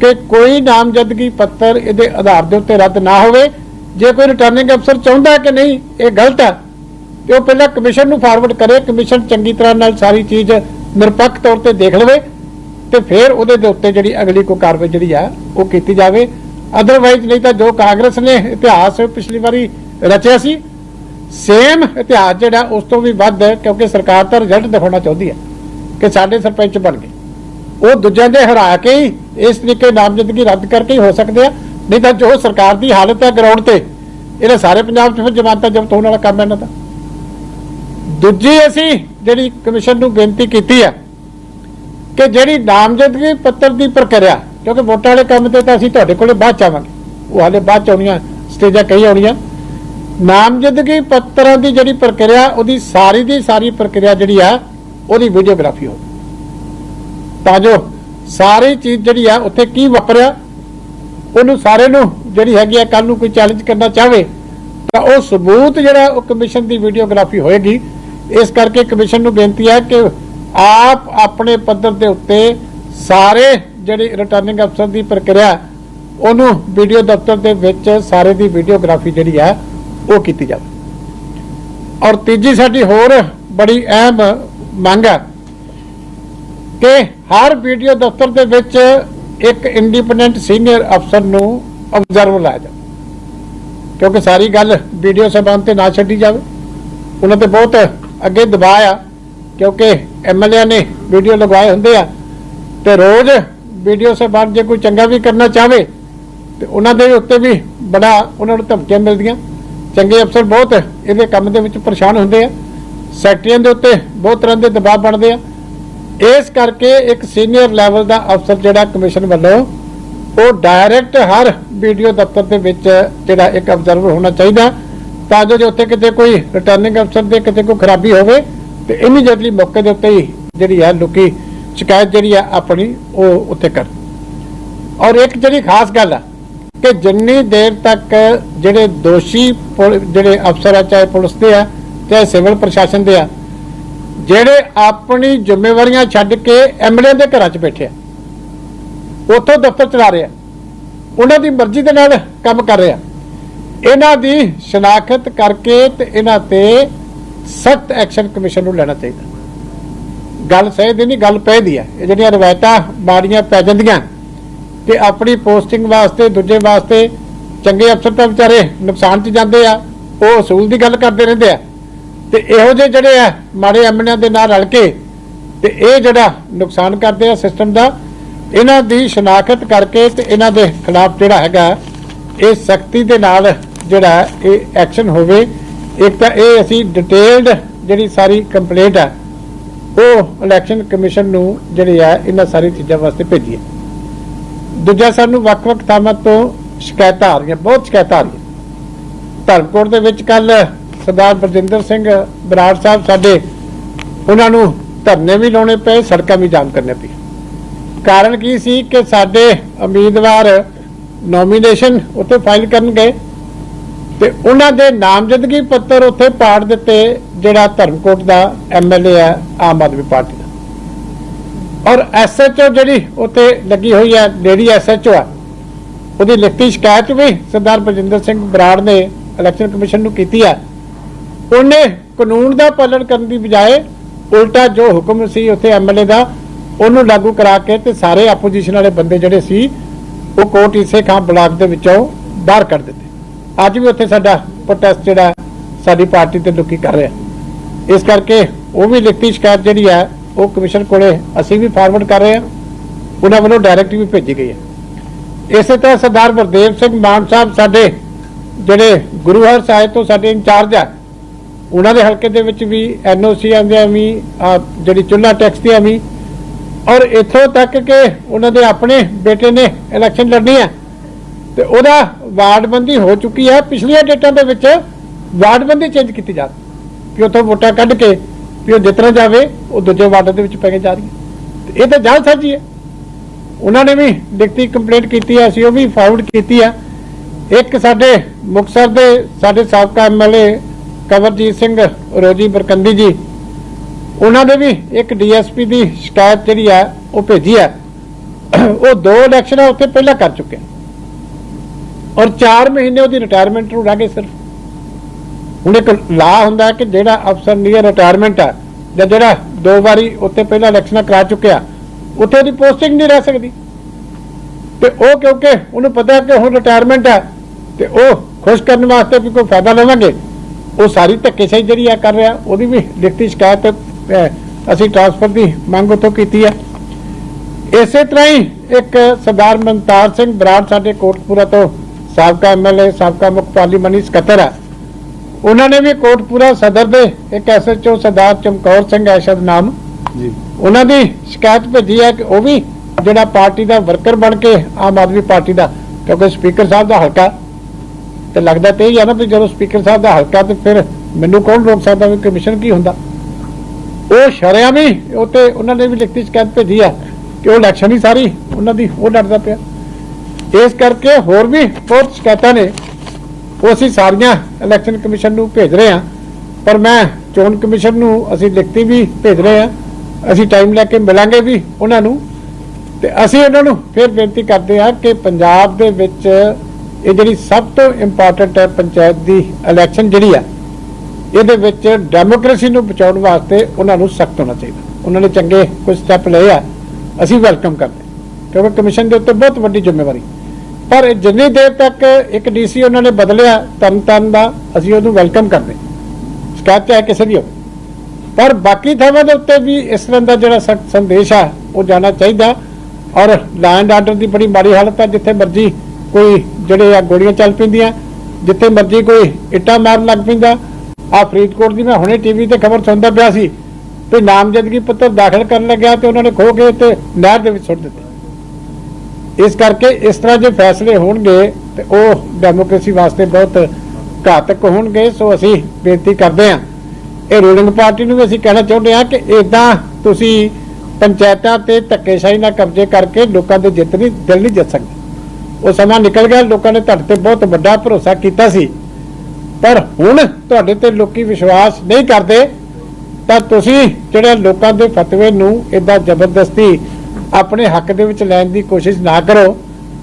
ਕਿ ਕੋਈ ਨਾਮਜ਼ਦਗੀ ਪੱਤਰ ਇਹਦੇ ਆਧਾਰ ਦੇ ਉੱਤੇ ਰੱਦ ਨਾ ਹੋਵੇ। ਜੇ ਕੋਈ ਰਿਟਰਨਿੰਗ ਅਫਸਰ ਚਾਹੁੰਦਾ ਕਿ ਨਹੀਂ, ਇਹ ਗਲਤ ਹੈ। ਤੇ ਉਹ ਪਹਿਲਾਂ ਕਮਿਸ਼ਨ ਨੂੰ ਫਾਰਵਰਡ ਕਰੇ ਕਮਿਸ਼ਨ ਚੰਗੀ ਤਰ੍ਹਾਂ ਨਾਲ ਸਾਰੀ ਚੀਜ਼ ਨਿਰਪੱਖ ਤੌਰ ਤੇ ਦੇਖ ਲਵੇ ਤੇ ਫਿਰ ਉਹਦੇ ਦੇ ਉੱਤੇ ਜਿਹੜੀ ਅਗਲੀ ਕੋਈ ਕਾਰਵਾਈ ਜਿਹੜੀ ਆ, ਉਹ ਕੀਤੀ ਜਾਵੇ। ਅਦਰਵਾਈਜ਼ ਨਹੀਂ ਤਾਂ ਜੋ ਕਾਂਗਰਸ ਨੇ ਇਤਿਹਾਸ ਪਿਛਲੀ ਵਾਰੀ ਰਚਿਆ ਸੀ ਸੇਮ ਇਤਿਹਾਸ ਜਿਹੜਾ ਉਸ ਤੋਂ ਵੀ ਵੱਧ ਕਿਉਂਕਿ ਸਰਕਾਰ ਤਾਂ ਰਿਜ਼ਲਟ ਦਿਖਾਉਣਾ ਚਾਹੁੰਦੀ ਹੈ ਕਿ ਸਾਡੇ ਸਰਪੰਚ ਬਣ ਗਏ। ਉਹ ਦੂਜਿਆਂ ਦੇ ਹਰਾ ਕੇ ਹੀ ਇਸ ਤਰੀਕੇ ਨਾਮਜ਼ਦਗੀ ਰੱਦ ਕਰਕੇ ਹੀ ਹੋ ਸਕਦੇ ਆ। ਨਹੀਂ ਤਾਂ ਜੋ ਸਰਕਾਰ ਦੀ ਹਾਲਤ ਹੈ ਗਰਾਊਂਡ ਤੇ, ਇਹਨੇ ਸਾਰੇ ਪੰਜਾਬ 'ਚ ਫਿਰ ਜਮਾਨਤਾਂ ਜ਼ਬਤ ਹੋਣ ਵਾਲਾ ਕੰਮ ਇਹਨਾਂ ਦਾ। ਦੂਜੀ ਅਸੀਂ ਜਿਹੜੀ ਕਮਿਸ਼ਨ ਨੂੰ ਬੇਨਤੀ ਕੀਤੀ ਹੈ ਕਿ ਜਿਹੜੀ ਨਾਮਜ਼ਦਗੀ ਪੱਤਰ ਦੀ ਪ੍ਰਕਿਰਿਆ, ਕਿਉਂਕਿ ਵੋਟਾਂ ਵਾਲੇ ਕੰਮ ਤੇ ਤਾਂ ਅਸੀਂ ਤੁਹਾਡੇ ਕੋਲੇ ਬਾਅਦ ਚ ਆਵਾਂਗੇ, ਉਹ ਹਾਲੇ ਬਾਅਦ ਚ ਆਉਣੀਆਂ, ਸਟੇਜਾਂ ਕਈ ਆਉਣੀਆਂ। ਨਾਮਜ਼ਦਗੀ ਪੱਤਰਾਂ ਦੀ ਜਿਹੜੀ ਪ੍ਰਕਿਰਿਆ, ਉਹਦੀ ਸਾਰੀ ਦੀ ਸਾਰੀ ਪ੍ਰਕਿਰਿਆ ਜਿਹੜੀ ਆ, ਉਹਦੀ ਵੀਡੀਓਗ੍ਰਾਫੀ ਹੋ ਤਾਂ ਜੋ ਸਾਰੀ ਚੀਜ਼ ਜਿਹੜੀ ਆ, ਉੱਥੇ ਕੀ ਵਾਪਰਿਆ ਉਹਨੂੰ ਸਾਰੇ ਨੂੰ ਜਿਹੜੀ ਹੈਗੀ ਆ ਕੱਲ ਨੂੰ ਕੋਈ ਚੈਲੰਜ ਕਰਨਾ ਚਾਹਵੇ, ਤਾਂ ਉਹ ਸਬੂਤ ਜਿਹੜਾ ਉਹ ਕਮਿਸ਼ਨ ਦੀ ਵੀਡੀਓਗ੍ਰਾਫੀ ਹੋਏਗੀ। ਇਸ ਕਰਕੇ ਕਮਿਸ਼ਨ ਨੂੰ ਬੇਨਤੀ ਹੈ ਕਿ ਆਪ ਆਪਣੇ ਪੱਧਰ ਦੇ ਉੱਤੇ ਸਾਰੇ ਜਿਹੜੀ ਰਿਟਰਨਿੰਗ ਅਫਸਰ ਦੀ ਪ੍ਰਕਿਰਿਆ, ਉਹਨੂੰ ਵੀਡੀਓ ਦਫ਼ਤਰ ਦੇ ਵਿੱਚ ਸਾਰੇ ਦੀ ਵੀਡੀਓਗ੍ਰਾਫੀ ਜਿਹੜੀ ਹੈ ਉਹ ਕੀਤੀ ਜਾਵੇ। ਔਰ ਤੀਜੀ ਸਾਡੀ ਹੋਰ ਬੜੀ ਅਹਿਮ ਮੰਗ ਹੈ ਕਿ ਹਰ ਵੀਡੀਓ ਦਫ਼ਤਰ ਦੇ ਵਿੱਚ ਇੱਕ ਇੰਡੀਪੈਂਡੈਂਟ ਸੀਨੀਅਰ ਅਫਸਰ ਨੂੰ ਅਬਜ਼ਰਵਰ ਲਾਇਆ ਜਾਵੇ। ਕਿਉਂਕਿ ਸਾਰੀ ਗੱਲ ਵੀਡੀਓ ਸਭਾ ਤੇ ਨਾ ਛੱਡੀ ਜਾਵੇ। ਉਹਨਾਂ ਤੇ ਬਹੁਤ ਅੱਗੇ ਦਬਾਅ ਆ, ਕਿਉਂਕਿ ਐਮਐਲਏ ਨੇ ਵੀਡੀਓ ਲਗਵਾਏ ਹੁੰਦੇ ਆ। ਤੇ ਰੋਜ਼ ਵੀਡੀਓ ਸਭਾ ਜੇ ਕੋਈ ਚੰਗਾ ਵੀ ਕਰਨਾ ਚਾਹਵੇ, ਤੇ ਉਹਨਾਂ ਦੇ ਉੱਤੇ ਵੀ ਬੜਾ ਉਹਨਾਂ ਨੂੰ ਧਮਕੀਆਂ ਮਿਲਦੀਆਂ। ਚੰਗੇ ਅਫਸਰ ਬਹੁਤ ਇਹਦੇ ਕੰਮ ਦੇ ਵਿੱਚ ਪਰੇਸ਼ਾਨ ਹੁੰਦੇ ਆ। ਸੈਕਟਰੀਆਂ ਦੇ ਉੱਤੇ ਬਹੁਤ ਤਰ੍ਹਾਂ ਦੇ ਦਬਾਅ ਬਣਦੇ ਆ। ਇਸ ਕਰਕੇ ਇੱਕ ਸੀਨੀਅਰ ਲੈਵਲ ਦਾ ਅਫਸਰ ਜਿਹੜਾ ਕਮਿਸ਼ਨ ਵੱਲੋਂ, ਉਹ ਡਾਇਰੈਕਟ ਹਰ ਵੀਡੀਓ ਦਫ਼ਤਰ ਦੇ ਵਿੱਚ ਜਿਹੜਾ ਇੱਕ ਅਬਜ਼ਰਵਰ ਹੋਣਾ ਚਾਹੀਦਾ, ਤਾਂ ਜੋ ਜੇ ਉੱਥੇ ਕਿਤੇ ਕੋਈ ਰਿਟਰਨਿੰਗ ਅਫਸਰ ਦੇ ਕਿਤੇ ਕੋਈ ਖਰਾਬੀ ਹੋਵੇ, ਤੇ ਇਮੀਡੀਏਟਲੀ ਮੌਕੇ ਦੇ ਉੱਤੇ ਹੀ ਜਿਹੜੀ ਆ ਲੁਕੀ ਸ਼ਿਕਾਇਤ ਜਿਹੜੀ ਹੈ ਆਪਣੀ ਉਹ ਉੱਥੇ ਕਰ ਔਰ ਇੱਕ ਜਿਹੜੀ ਖਾਸ ਗੱਲ ਆ, ਕਿ ਜਿੰਨੀ ਦੇਰ ਤੱਕ ਜਿਹੜੇ ਦੋਸ਼ੀ ਜਿਹੜੇ ਅਫਸਰ ਆ, ਚਾਹੇ ਪੁਲਿਸ ਦੇ ਆ, ਚਾਹੇ ਸਿਵਲ ਪ੍ਰਸ਼ਾਸਨ ਦੇ ਆ ਜਿਹੜੇ ਆਪਣੀ ਜ਼ਿੰਮੇਵਾਰੀਆਂ ਛੱਡ ਕੇ ਐਮਐਲਏ ਦੇ ਘਰਾਂ 'ਚ ਬੈਠੇ ਆ, ਉੱਥੋਂ ਦਫ਼ਤਰ ਚਲਾ ਰਹੇ ਆ, ਉਹਨਾਂ ਦੀ ਮਰਜ਼ੀ ਦੇ ਨਾਲ ਕੰਮ ਕਰ ਰਹੇ ਆ। ਇਹਨਾਂ ਦੀ ਸ਼ਨਾਖਤ ਕਰਕੇ ਤੇ ਇਹਨਾਂ ਤੇ ਸਖਤ ਐਕਸ਼ਨ ਕਮਿਸ਼ਨ ਨੂੰ ਲੈਣਾ ਚਾਹੀਦਾ। ਗੱਲ ਸਹੀ ਦੀ ਨਹੀਂ, ਗੱਲ ਪੈ ਦੀ ਆ। ਇਹ ਜਿਹੜੀਆਂ ਰਵਾਇਤਾਂ ਬਾੜੀਆਂ ਪੈ ਜਾਂਦੀਆਂ ਕਿ ਆਪਣੀ ਪੋਸਟਿੰਗ ਵਾਸਤੇ, ਦੂਜੇ ਵਾਸਤੇ ਚੰਗੇ ਅਫਸਰ ਤਾਂ ਵਿਚਾਰੇ ਨੁਕਸਾਨ 'ਚ ਜਾਂਦੇ ਆ, ਉਹ ਅਸੂਲ ਦੀ ਗੱਲ ਕਰਦੇ ਰਹਿੰਦੇ ਆ। ਤੇ ਇਹੋ ਜਿਹੇ ਜਿਹੜੇ ਆ, ਮਾੜੇ ਐਮਐਨਏ ਦੇ ਨਾਲ ਰਲ ਕੇ ਤੇ ਇਹ ਜਿਹੜਾ ਨੁਕਸਾਨ ਕਰਦੇ ਆ ਸਿਸਟਮ ਦਾ, ਇਹਨਾਂ ਦੀ ਸ਼ਨਾਖਤ ਕਰਕੇ ਤੇ ਇਹਨਾਂ ਦੇ ਖਿਲਾਫ ਜਿਹੜਾ ਹੈਗਾ, ਇਹ ਸਖਤੀ ਦੇ ਨਾਲ ਜਿਹੜਾ ਇਹ ਐਕਸ਼ਨ ਹੋਵੇ। ਇੱਕ ਤਾਂ ਇਹ ਅਸੀਂ ਡਿਟੇਲਡ ਜਿਹੜੀ ਸਾਰੀ ਕੰਪਲੇਂਟ ਆ, ਉਹ ਇਲੈਕਸ਼ਨ ਕਮਿਸ਼ਨ ਨੂੰ ਜਿਹੜੀ ਆ, ਇਹਨਾਂ ਸਾਰੀ ਚੀਜ਼ਾਂ ਵਾਸਤੇ ਭੇਜੀ ਦੂਜਾ ਸਾਨੂੰ ਵੱਖ-ਵੱਖ ਥਾਵਾਂ ਤੋਂ ਸ਼ਿਕਾਇਤਾਂ ਆ ਰਹੀਆਂ, ਬਹੁਤ ਸ਼ਿਕਾਇਤਾਂ ਆ ਰਹੀਆਂ। ਧਰਮਕੋਟ ਦੇ ਵਿੱਚ ਕੱਲ ਸਰਦਾਰ ਬਰਜਿੰਦਰ ਸਿੰਘ ਬਰਾੜ ਸਾਹਿਬ ਸਾਡੇ, ਉਹਨਾਂ ਨੂੰ ਧਰਨੇ ਵੀ ਲਾਉਣੇ ਪਏ, ਸੜਕਾਂ ਵੀ ਜਾਮ ਕਰਨੇ ਪਈ ਕਾਰਨ ਕੀ ਸੀ ਕਿ ਸਾਡੇ ਉਮੀਦਵਾਰ ਨੋਮੀਨੇਸ਼ਨ ਉੱਥੇ ਫਾਈਲ ਕਰਨ ਗਏ ਤੇ ਉਹਨਾਂ ਦੇ ਨਾਮਜ਼ਦਗੀ ਪੱਤਰ ਉੱਥੇ ਪਾੜ ਦਿੱਤੇ, ਜਿਹੜਾ ਧਰਮਕੋਟ ਦਾ ਐਮਐਲਏ ਹੈ, ਆਮ ਆਦਮੀ ਪਾਰਟੀ ਦਾ। ਔਰ ਐਸਐਚਓ ਜਿਹੜੀ ਉੱਥੇ ਲੱਗੀ ਹੋਈ ਹੈ ਲੇਡੀ ਐਸਐਚਓ ਆ, ਉਹਦੀ ਲਿਖਤੀ ਸ਼ਿਕਾਇਤ ਵੀ ਸਰਦਾਰ ਬਜਿੰਦਰ ਸਿੰਘ ਬਰਾੜ ਨੇ ਇਲੈਕਸ਼ਨ ਕਮਿਸ਼ਨ ਨੂੰ ਕੀਤੀ ਹੈ। ਉਹਨੇ ਕਾਨੂੰਨ ਦਾ ਪਾਲਣ ਕਰਨ ਦੀ ਬਜਾਏ ਉਲਟਾ ਜੋ ਹੁਕਮ ਸੀ ਉੱਥੇ ਐਮਐਲਏ ਦਾ, ਉਹਨੂੰ ਲਾਗੂ ਕਰਾ ਕੇ ਤੇ ਸਾਰੇ ਆਪੋਜੀਸ਼ਨ ਵਾਲੇ ਬੰਦੇ ਜਿਹੜੇ ਸੀ, ਉਹ ਕੋਟ ਇਸੇ ਖਾਂ ਬਲਾਕ ਦੇ ਵਿੱਚੋਂ ਬਾਹਰ ਕੱਢ ਦਿੱਤੇ। ਅੱਜ ਵੀ ਉੱਥੇ ਸਾਡਾ ਪ੍ਰੋਟੈਸਟ ਜਿਹੜਾ ਸਾਡੀ ਪਾਰਟੀ ਤੇ ਲੋਕੀ ਕਰ ਰਿਹਾ ਇਸ ਕਰਕੇ ਉਹ ਵੀ ਲਿਖਤੀ ਸ਼ਿਕਾਇਤ ਜਿਹੜੀ ਹੈ, ਉਹ ਕਮਿਸ਼ਨ ਕੋਲੇ ਅਸੀਂ ਵੀ ਫਾਰਵਰਡ ਕਰ ਰਹੇ ਹਾਂ, ਉਹਨਾਂ ਵੱਲੋਂ ਡਾਇਰੈਕਟ ਵੀ ਭੇਜੀ ਗਈ ਹੈ। ਇਸੇ ਤਰ੍ਹਾਂ ਸਰਦਾਰ ਗੁਰਦੇਵ ਸਿੰਘ ਮਾਨ ਸਾਹਿਬ ਸਾਡੇ ਜਿਹੜੇ ਗੁਰੂ ਹਰ ਸਾਹਿਬ ਤੋਂ ਸਾਡੇ ਇੰਚਾਰਜ ਹੈ ਉਹਨਾਂ ਦੇ ਹਲਕੇ ਦੇ ਵਿੱਚ ਵੀ ਐਨਓਸੀ ਆਂਦਿਆਂ ਵੀ ਜਿਹੜੀ ਚੁੱਲਾ ਟੈਕਸ ਦੀਆਂ ਵੀ। ਔਰ ਇੱਥੋਂ ਤੱਕ ਕਿ ਉਹਨਾਂ ਦੇ ਆਪਣੇ ਬੇਟੇ ਨੇ ਇਲੈਕਸ਼ਨ ਲੜਨੀ ਹੈ ਤੇ ਉਹਦਾ ਵਾਰਡਬੰਦੀ ਹੋ ਚੁੱਕੀ ਹੈ ਪਿਛਲੀਆਂ ਡੇਟਾਂ ਦੇ ਵਿੱਚ ਵਾਰਡਬੰਦੀ ਚੇਂਜ ਕੀਤੀ ਜਾ ਕਿ ਉੱਥੋਂ ਵੋਟਾਂ ਕੱਢ ਕੇ ਵੀ ਉਹ ਜਿੱਤਣਾ ਜਾਵੇ, ਉਹ ਦੂਜੇ ਵਾਰਡ ਦੇ ਵਿੱਚ ਪੈ ਕੇ ਜਾ ਰਹੀ ਹੈ ਇਹ ਤਾਂ ਜਾਲ ਸਾਜੀ ਹੈ ਉਹਨਾਂ ਨੇ ਵੀ ਲਿਖਤੀ ਕੰਪਲੇਂਟ ਕੀਤੀ ਹੈ ਅਸੀਂ ਉਹ ਵੀ ਫਾਰਵਰਡ ਕੀਤੀ ਹੈ ਇੱਕ ਸਾਡੇ ਮੁਕਤਸਰ ਦੇ ਸਾਡੇ ਸਾਬਕਾ ਐਮਐਲਏ ਕਵਰਜੀਤ ਸਿੰਘ ਰੋਜੀ ਬਰਕੰਦੀ ਜੀ, ਉਹਨਾਂ ਨੇ ਵੀ ਇੱਕ ਡੀਐਸਪੀ ਦੀ ਸ਼ਿਕਾਇਤ ਜਿਹੜੀ ਹੈ ਉਹ ਭੇਜੀ ਹੈ ਉਹ ਦੋ ਇਲੈਕਸ਼ਨਾਂ ਉੱਥੇ ਪਹਿਲਾਂ ਕਰ ਚੁੱਕੇ ਔਰ 4 ਮਹੀਨੇ ਉਹਦੀ ਰਿਟਾਇਰਮੈਂਟ ਨੂੰ ਰਹਿ ਗਏ ਸਿਰਫ। ਹੁਣ ਇੱਕ ਲਾ ਹੁੰਦਾ ਕਿ ਜਿਹੜਾ ਅਫਸਰ ਨੀਅਰ ਰਿਟਾਇਰਮੈਂਟ ਹੈ ਜਾਂ ਜਿਹੜਾ ਦੋ ਵਾਰੀ ਉੱਥੇ ਪਹਿਲਾਂ ਇਲੈਕਸ਼ਨਾਂ ਕਰਾ ਚੁੱਕਿਆ ਉੱਥੇ ਉਹਦੀ ਪੋਸਟਿੰਗ ਨਹੀਂ ਰਹਿ ਸਕਦੀ। ਤੇ ਉਹ ਕਿਉਂਕਿ ਉਹਨੂੰ ਪਤਾ ਕਿ ਹੁਣ ਰਿਟਾਇਰਮੈਂਟ ਹੈ ਤੇ ਉਹ ਖੁਸ਼ ਕਰਨ ਵਾਸਤੇ ਵੀ ਕੋਈ ਫਾਇਦਾ ਲਵਾਂਗੇ। ਉਹ ਸਾਰੀ ਧੱਕੇਸ਼ਾਹੀ ਜਿਹੜੀ ਆ ਕਰ ਰਿਹਾ ਉਹਦੀ ਵੀ ਲਿਖਤੀ ਸ਼ਿਕਾਇਤ ਅਸੀਂ ਟ੍ਰਾਂਸਫਰ ਦੀ ਮੰਗ ਉਤੋਂ ਕੀਤੀ ਹੈ ਇਸੇ ਤਰ੍ਹਾਂ ਹੀ ਇੱਕ ਸਰਦਾਰ ਮਨਤਾਰ ਸਿੰਘ ਬਰਾੜ ਸਾਡੇ ਕੋਟਪੂਰਾ ਤੋਂ ਸਾਬਕਾ ਐਮਐਲਏ ਸਾਬਕਾ ਮੁੱਖ ਪਾਰਲੀਮੈਂਟਰੀ ਸਕੱਤਰ ਹੈ ਉਹਨਾਂ ਨੇ ਵੀ ਕੋਟਪੂਰਾ ਸਦਰ ਦੇ ਇੱਕ ਐਸਐਚਓ ਸਰਦਾਰ ਚਮਕੌਰ ਸਿੰਘ ਐਸ਼ਦ ਨਾਮ ਜੀ। ਉਹਨਾਂ ਦੀ ਸ਼ਿਕਾਇਤ ਭੇਜੀ ਹੈ ਕਿ ਉਹ ਵੀ ਜਿਹੜਾ ਪਾਰਟੀ ਦਾ ਵਰਕਰ ਬਣ ਕੇ ਆਮ ਆਦਮੀ ਪਾਰਟੀ ਦਾ ਕਿਉਂਕਿ ਸਪੀਕਰ ਸਾਹਿਬ ਦਾ ਹਲਕਾ ਤੇ ਲੱਗਦਾ ਤੇ ਇਹ ਆ ਨਾ ਵੀ ਜਦੋਂ ਸਪੀਕਰ ਸਾਹਿਬ ਦਾ ਹਲਕਾ ਤੇ ਫਿਰ ਮੈਨੂੰ ਕੌਣ ਰੋਕ ਸਕਦਾ ਵੀ ਕਮਿਸ਼ਨ ਕੀ ਹੁੰਦਾ? ਉਹ ਸ਼ਰਿਆਮ ਹੀ ਉਹ ਤੇ ਉਹਨਾਂ ਨੇ ਵੀ ਲਿਖਤੀ ਸ਼ਿਕਾਇਤ ਭੇਜੀ ਆ ਕਿ ਉਹ ਇਲੈਕਸ਼ਨ ਹੀ ਸਾਰੀ, ਉਹਨਾਂ ਦੀ ਉਹ ਲੜਦਾ ਪਿਆ। ਇਸ ਕਰਕੇ ਹੋਰ ਵੀ ਬਹੁਤ ਸ਼ਿਕਾਇਤਾਂ ਨੇ। ਉਹ ਅਸੀਂ ਸਾਰੀਆਂ ਇਲੈਕਸ਼ਨ ਕਮਿਸ਼ਨ ਨੂੰ ਭੇਜ ਰਹੇ ਹਾਂ। ਪਰ ਮੈਂ ਚੋਣ ਕਮਿਸ਼ਨ ਨੂੰ ਅਸੀਂ ਲਿਖਤੀ ਵੀ ਭੇਜ ਰਹੇ ਹਾਂ। ਅਸੀਂ ਟਾਈਮ ਲੈ ਕੇ ਮਿਲਾਂਗੇ ਵੀ ਉਹਨਾਂ ਨੂੰ। ਤੇ ਅਸੀਂ ਉਹਨਾਂ ਨੂੰ ਫਿਰ ਬੇਨਤੀ ਕਰਦੇ ਹਾਂ ਕਿ ਪੰਜਾਬ ਦੇ ਵਿੱਚ ਇਹ ਜਿਹੜੀ ਸਭ ਤੋਂ ਇੰਪੋਰਟੈਂਟ ਹੈ ਪੰਚਾਇਤ ਦੀ ਇਲੈਕਸ਼ਨ ਜਿਹੜੀ ਆ, ਇਹਦੇ ਵਿੱਚ ਡੈਮੋਕ੍ਰੇਸੀ ਨੂੰ ਬਚਾਉਣ ਵਾਸਤੇ ਉਹਨਾਂ ਨੂੰ ਸਖਤ ਹੋਣਾ ਚਾਹੀਦਾ। ਉਹਨਾਂ ਨੇ ਚੰਗੇ ਕੁਝ ਸਟੈਪ ਲਏ ਆ, ਅਸੀਂ ਵੈਲਕਮ ਕਰਦੇ ਕਿਉਂਕਿ ਕਮਿਸ਼ਨ ਦੇ ਉੱਤੇ ਬਹੁਤ ਵੱਡੀ ਜ਼ਿੰਮੇਵਾਰੀ। ਪਰ ਜਿੰਨੀ ਦੇਰ ਤੱਕ ਇੱਕ ਡੀਸੀ ਉਹਨਾਂ ਨੇ ਬਦਲਿਆ ਤਨ ਤਨ ਦਾ ਅਸੀਂ ਉਹਨੂੰ ਵੈਲਕਮ ਕਰਦੇ ਸ਼ਿਕਾਇਤ ਹੈ ਕਿਸੇ ਦੀ ਹੋਵੇ। ਪਰ ਬਾਕੀ ਥਾਵਾਂ ਦੇ ਉੱਤੇ ਵੀ ਇਸ ਤਰ੍ਹਾਂ ਦਾ ਜਿਹੜਾ ਸੰਦੇਸ਼ ਆ, ਉਹ ਜਾਣਾ ਚਾਹੀਦਾ। ਔਰ ਲੈਂਡ ਆਰਡਰ ਦੀ ਬੜੀ ਮਾੜੀ ਹਾਲਤ ਹੈ ਜਿੱਥੇ ਮਰਜ਼ੀ ਕੋਈ ਜਿਹੜੇ ਆ ਗੋਲੀਆਂ ਚੱਲ ਪੈਂਦੀਆਂ, ਜਿੱਥੇ ਮਰਜ਼ੀ ਕੋਈ ਇੱਟਾਂ ਮਾਰਨ ਲੱਗ ਪੈਂਦਾ। ਆ ਫਰੀਦਕੋਟ ਦੀ ਮੈਂ ਹੁਣੇ ਟੀਵੀ ਤੇ ਖਬਰ ਸੁਣਦਾ ਪਿਆ ਸੀ ਤੇ ਨਾਮਜ਼ਦਗੀ ਪੱਤਰ ਦਾਖਲ ਕਰਨ ਲੱਗਿਆ ਤੇ ਉਹਨਾਂ ਨੇ ਖੋ ਕੇ ਤੇ ਨਹਿਰ ਦੇ ਵਿੱਚ ਸੁੱਟ ਦਿੱਤੇ। ਇਸ ਕਰਕੇ ਇਸ ਤਰ੍ਹਾਂ ਜੇ ਫੈਸਲੇ ਹੋਣਗੇ ਤੇ ਉਹ ਡੈਮੋਕ੍ਰੇਸੀ ਵਾਸਤੇ ਬਹੁਤ ਘਾਤਕ ਹੋਣਗੇ, ਸੋ ਅਸੀਂ ਬੇਨਤੀ ਕਰਦੇ ਹਾਂ। ਇਹ ਰੂਲਿੰਗ ਪਾਰਟੀ ਨੂੰ ਵੀ ਅਸੀਂ ਕਹਿਣਾ ਚਾਹੁੰਦੇ ਹਾਂ ਕਿ ਇਦਾਂ ਤੁਸੀਂ ਪੰਚਾਇਤਾਂ ਤੇ ਧੱਕੇਸ਼ਾਹੀ ਨਾਲ ਕਬਜ਼ੇ ਕਰਕੇ ਲੋਕਾਂ ਦੇ ਜਿੱਤ ਨਹੀਂ, ਦਿਲ ਨਹੀਂ ਜਿੱਤ ਸਕਦੇ। ਉਹ ਸਮਾਂ ਨਿਕਲ ਗਿਆ, ਲੋਕਾਂ ਨੇ ਤੁਹਾਡੇ ਤੇ ਬਹੁਤ ਵੱਡਾ ਭਰੋਸਾ ਕੀਤਾ ਸੀ। ਪਰ ਹੁਣ ਤੁਹਾਡੇ ਤੇ ਲੋਕੀ ਵਿਸ਼ਵਾਸ ਨਹੀਂ ਕਰਦੇ, ਤਾਂ ਤੁਸੀਂ ਜਿਹੜੇ ਲੋਕਾਂ ਦੇ ਫਤਵੇ ਨੂੰ ਇਦਾਂ ਜ਼ਬਰਦਸਤੀ ਆਪਣੇ ਹੱਕ ਦੇ ਵਿੱਚ ਲੈਣ ਦੀ ਕੋਸ਼ਿਸ਼ ਨਾ ਕਰੋ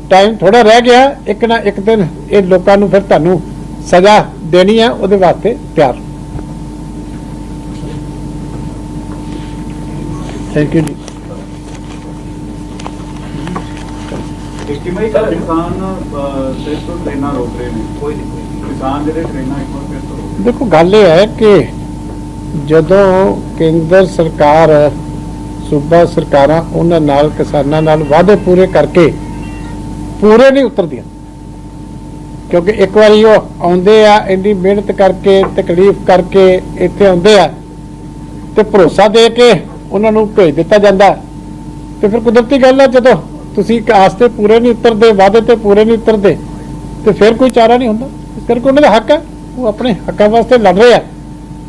ਟਾਈਮ ਥੋੜਾ ਰਹਿ ਗਿਆ, ਇੱਕ ਨਾ ਇੱਕ ਦਿਨ ਇਹ ਲੋਕਾਂ ਨੂੰ ਫਿਰ ਤੁਹਾਨੂੰ ਸਜ਼ਾ ਦੇਣੀ ਹੈ, ਉਹਦੇ ਵਾਸਤੇ ਤਿਆਰ। ਥੈਂਕ ਯੂ ਜੀ। ਕਿਵੇਂ ਕਰ ਕਿਸਾਨ ਅਹ, ਤੋਂ ਟ੍ਰੇਨਾਂ ਰੋਕ ਰਹੇ ਨੇ। ਕੋਈ ਕਿਸਾਨ ਜਿਹੜੇ ਟ੍ਰੇਨਾਂ ਇੱਕ ਵਾਰ ਫਿਰ ਤੋਂ ਦੇਖੋ ਗੱਲ ਇਹ ਹੈ ਕਿ ਜਦੋਂ ਕੇਂਦਰ ਸਰਕਾਰ ਸੂਬਾ ਸਰਕਾਰਾਂ ਉਹਨਾਂ ਨਾਲ ਕਿਸਾਨਾਂ ਨਾਲ ਵਾਅਦੇ ਪੂਰੇ ਕਰਕੇ ਪੂਰੇ ਨਹੀਂ ਉਤਰਦੀਆਂ। ਕਿਉਂਕਿ ਇੱਕ ਵਾਰੀ ਉਹ ਆਉਂਦੇ ਆ ਇੰਨੀ ਮਿਹਨਤ ਕਰਕੇ ਤਕਲੀਫ ਕਰਕੇ ਇੱਥੇ ਆਉਂਦੇ ਆ ਤੇ ਭਰੋਸਾ ਦੇ ਕੇ ਉਹਨਾਂ ਨੂੰ ਭੇਜ ਦਿੱਤਾ ਜਾਂਦਾ। ਤੇ ਫਿਰ ਕੁਦਰਤੀ ਗੱਲ ਹੈ ਜਦੋਂ ਤੁਸੀਂ ਇੱਕ ਆਸ ਤੇ ਪੂਰੇ ਨਹੀਂ ਉਤਰਦੇ, ਵਾਅਦੇ ਤੇ ਪੂਰੇ ਨਹੀਂ ਉਤਰਦੇ, ਤੇ ਫਿਰ ਕੋਈ ਚਾਰਾ ਨਹੀਂ ਹੁੰਦਾ। ਇਸ ਕਰਕੇ ਉਹਨਾਂ ਦਾ ਹੱਕ ਹੈ, ਉਹ ਆਪਣੇ ਹੱਕਾਂ ਵਾਸਤੇ ਲੜ ਰਹੇ ਆ।